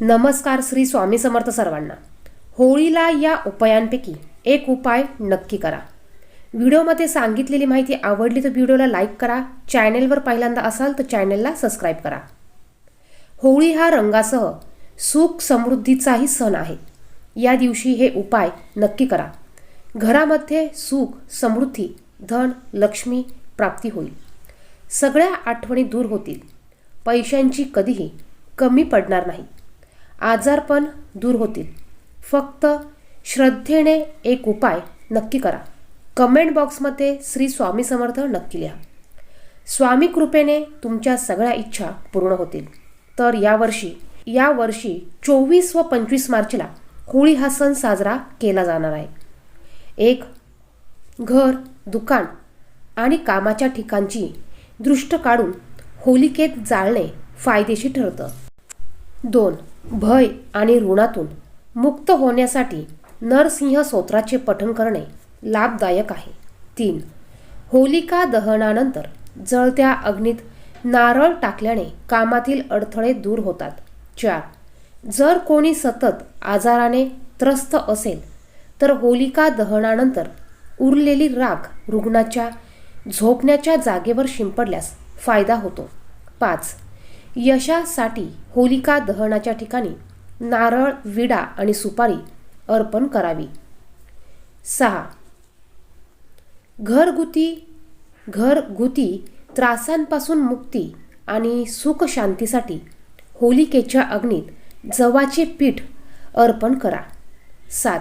नमस्कार श्री स्वामी समर्थ सर्वांना. होळीला या उपायांपैकी एक उपाय नक्की करा. व्हिडिओमध्ये सांगितलेली माहिती आवडली तर व्हिडिओला लाईक करा चॅनेलवर पहिल्यांदा असाल तर चॅनेलला सबस्क्राईब करा. होळी हा रंगासह सुख समृद्धीचाही सण आहे. या दिवशी हे उपाय नक्की करा. घरामध्ये सुख समृद्धी धन लक्ष्मी प्राप्ती होईल. सगळ्या आठवणी दूर होतील. पैशांची कधीही कमी पडणार नाही. आजारपण दूर होतील. फक्त श्रद्धेने एक उपाय नक्की करा. कमेंट बॉक्समध्ये श्री स्वामी समर्थ नक्की लिहा. स्वामी कृपेने तुमच्या सगळ्या इच्छा पूर्ण होतील. तर यावर्षी यावर्षी चोवीस व पंचवीस मार्चला होळी हा सण साजरा केला जाणार आहे. एक घर दुकान आणि कामाच्या ठिकाणची दृष्ट काढून होलिकेत जाळणे फायदेशीर ठरतं. दोन भय आणि ऋणातून मुक्त होण्यासाठी नरसिंह स्तोत्राचे पठण करणे लाभदायक आहे. तीन होलिका दहनानंतर जळत्या अग्नीत नारळ टाकल्याने कामातील अडथळे दूर होतात. चार जर कोणी सतत आजाराने त्रस्त असेल तर होलिका दहनानंतर उरलेली राख रुग्णाच्या झोपण्याच्या जागेवर शिंपडल्यास फायदा होतो. पाच यशासाठी होलिका दहनाच्या ठिकाणी नारळ विडा आणि सुपारी अर्पण करावी. सहा. घरगुती घरगुती त्रासांपासून मुक्ती आणि सुख शांतीसाठी होलिकेच्या अग्नीत जवाचे पीठ अर्पण करा. सात.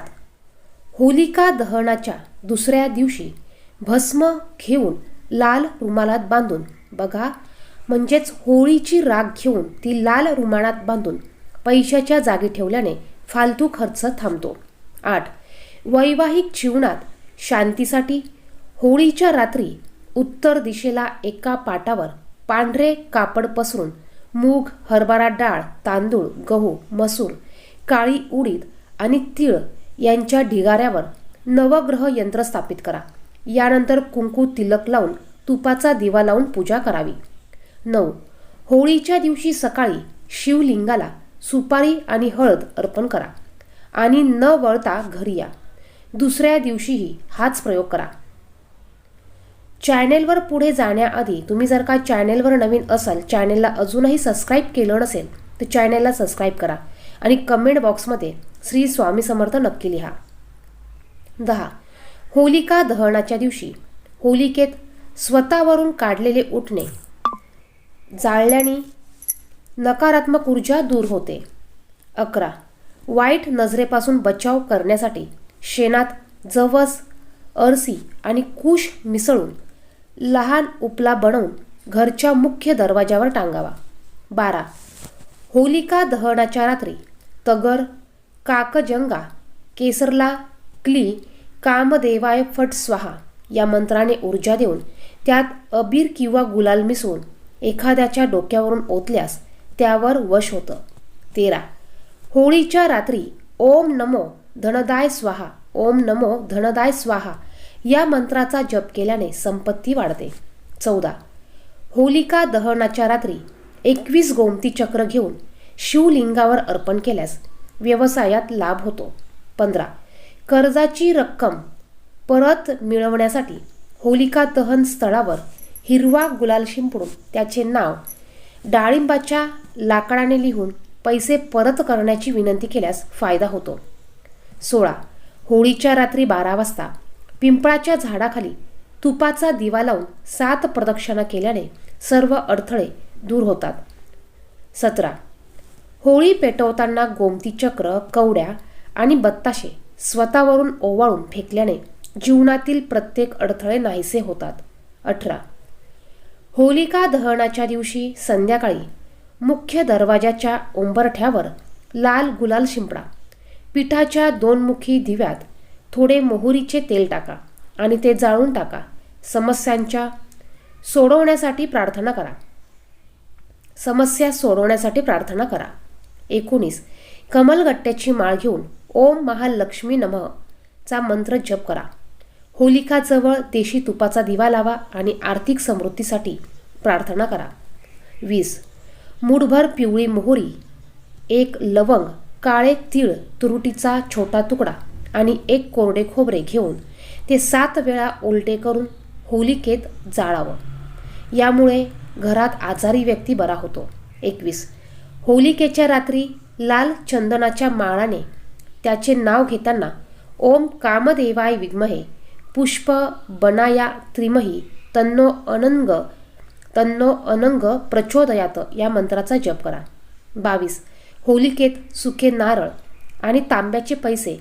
होलिका दहनाच्या दुसऱ्या दिवशी भस्म घेऊन लाल रुमालात बांधून बघा म्हणजेच होळीची राग घेऊन ती लाल रुमाणात बांधून पैशाच्या जागी ठेवल्याने फालतू खर्च थांबतो. आठ. वैवाहिक जीवनात शांतीसाठी होळीच्या रात्री उत्तर दिशेला एका पाटावर पांढरे कापड पसरून मूग हरभरा डाळ तांदूळ गहू मसूर काळी उडीद आणि तीळ यांच्या ढिगाऱ्यावर नवग्रह यंत्र स्थापित करा. यानंतर कुंकू तिलक लावून तुपाचा दिवा लावून पूजा करावी. नऊ. होळीच्या दिवशी सकाळी शिवलिंगाला सुपारी आणि हळद अर्पण करा आणि न वळता घरी या. दुसऱ्या दिवशीही हाच प्रयोग करा. चॅनेलवर पुढे जाण्याआधी तुम्ही जर का चॅनेलवर नवीन असाल चॅनेलला अजूनही सबस्क्राईब केलं नसेल तर चॅनेलला सबस्क्राईब करा आणि कमेंट बॉक्समध्ये श्री स्वामी समर्थ नक्की लिहा. दहा. होलिका दहनाच्या दिवशी होलिकेत स्वतःवरून काढलेले उठणे जाळल्याने नकारात्मक ऊर्जा दूर होते. अकरा. वाईट नजरेपासून बचाव करण्यासाठी शेणात जवस अरसी आणि कुश मिसळून लहान उपला बनवून घरच्या मुख्य दरवाजावर टांगावा. बारा. होलिका दहनाच्या रात्री तगर काकजंगा केसरला क्ली कामदेवाय फट स्वाहा या मंत्राने ऊर्जा देऊन त्यात अबीर किंवा गुलाल मिसळून एखाद्याच्या डोक्यावरून ओतल्यास त्यावर वश होतं. तेरा. होळीच्या रात्री ओम नमो धनदाय स्वाहा ओम नमो धनदाय स्वाहा या मंत्राचा जप केल्याने संपत्ती वाढते. चौदा. होलिका दहनाच्या रात्री एकवीस गोमती चक्र घेऊन शिवलिंगावर अर्पण केल्यास व्यवसायात लाभ होतो. पंधरा. कर्जाची रक्कम परत मिळवण्यासाठी होलिका दहन स्थळावर हिरवा गुलाल शिंपडून त्याचे नाव डाळिंबाच्या लाकडाने लिहून पैसे परत करण्याची विनंती केल्यास फायदा होतो. सोळा. होळीच्या रात्री बारा वाजता पिंपळाच्या झाडाखाली तुपाचा दिवा लावून सात प्रदक्षिणा केल्याने सर्व अडथळे दूर होतात. सतरा. होळी पेटवताना गोमती चक्र कवड्या आणि बत्ताशे स्वतःवरून ओवाळून फेकल्याने जीवनातील प्रत्येक अडथळे नाहीसे होतात. अठरा. होलिका दहनाच्या दिवशी संध्याकाळी मुख्य दरवाजाच्या उंबरठ्यावर लाल गुलाल शिंपडा. पिठाच्या दोनमुखी दिव्यात थोडे मोहरीचे तेल टाका आणि ते जाळून टाका. समस्यांच्या सोडवण्यासाठी प्रार्थना करा. समस्या सोडवण्यासाठी प्रार्थना करा. एकोणीस. कमलगट्ट्याची माळ घेऊन ओम महालक्ष्मी नमः चा मंत्र जप करा. होलिकाजवळ देशी तुपाचा दिवा लावा आणि आर्थिक समृद्धीसाठी प्रार्थना करा. वीस. मूठभर पिवळी मोहरी. एक लवंग काळे तीळ तुरुटीचा छोटा तुकडा आणि एक कोरडे खोबरे घेऊन ते सात वेळा उलटे करून होलिकेत जाळावं. यामुळे घरात आजारी व्यक्ती बरा होतो. एकवीस. होलिकेच्या रात्री लाल चंदनाच्या माळाने त्याचे नाव घेताना ओम कामदेवाय विग्महे पुष्प बनाया त्रिमही तन्नो अनंग तन्नो अनंग प्रचोदयात या मंत्राचा जप करा. बावीस. होलिकेत सुके नारळ आणि तांब्याचे पैसे.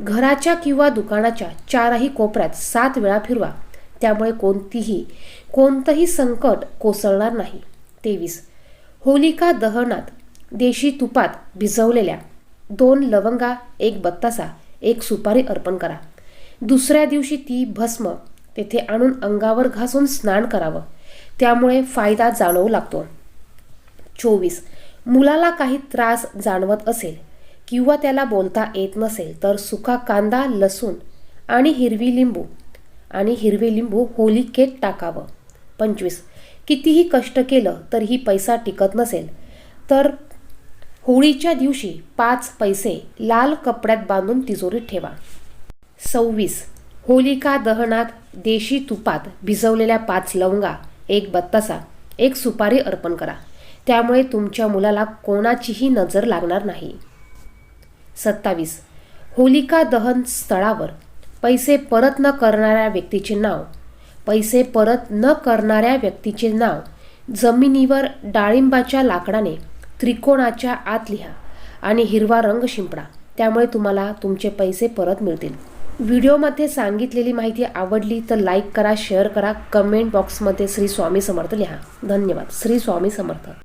घराच्या किंवा दुकानाच्या चारही कोपऱ्यात सात वेळा फिरवा. त्यामुळे कोणतीही कोणतंही संकट कोसळणार नाही. तेवीस. होलिका दहनात देशी तुपात भिजवलेल्या दोन लवंगा एक बत्तासा एक सुपारी अर्पण करा. दुसऱ्या दिवशी ती भस्म तेथे आणून अंगावर घासून स्नान करावं. त्यामुळे फायदा जाणवू लागतो. चोवीस. मुलाला काही त्रास जाणवत असेल किंवा त्याला बोलता येत नसेल तर सुका कांदा लसूण आणि हिरवी लिंबू आणि हिरवे लिंबू होलिकेत टाकावं. पंचवीस. कितीही कष्ट केलं तरीही पैसा टिकत नसेल तर होळीच्या दिवशी पाच पैसे लाल कपड्यात बांधून तिजोरीत ठेवा. सव्वीस. होलिका दहनात देशी तुपात भिजवलेल्या पाच लवंगा एक बत्तासा एक सुपारी अर्पण करा. त्यामुळे तुमच्या मुलाला कोणाचीही नजर लागणार नाही. सत्तावीस. होलिका दहन स्थळावर पैसे परत न करणाऱ्या व्यक्तीचे नाव. पैसे परत न करणाऱ्या व्यक्तीचे नाव. जमिनीवर डाळिंबाच्या लाकडाने त्रिकोणाच्या आत लिहा आणि हिरवा रंग शिंपडा. त्यामुळे तुम्हाला तुमचे पैसे परत मिळतील. व्हिडिओमध्ये सांगितलेली माहिती आवडली तर लाईक करा शेअर करा कमेंट बॉक्समध्ये श्री स्वामी समर्थ लिहा. धन्यवाद. श्री स्वामी समर्थ.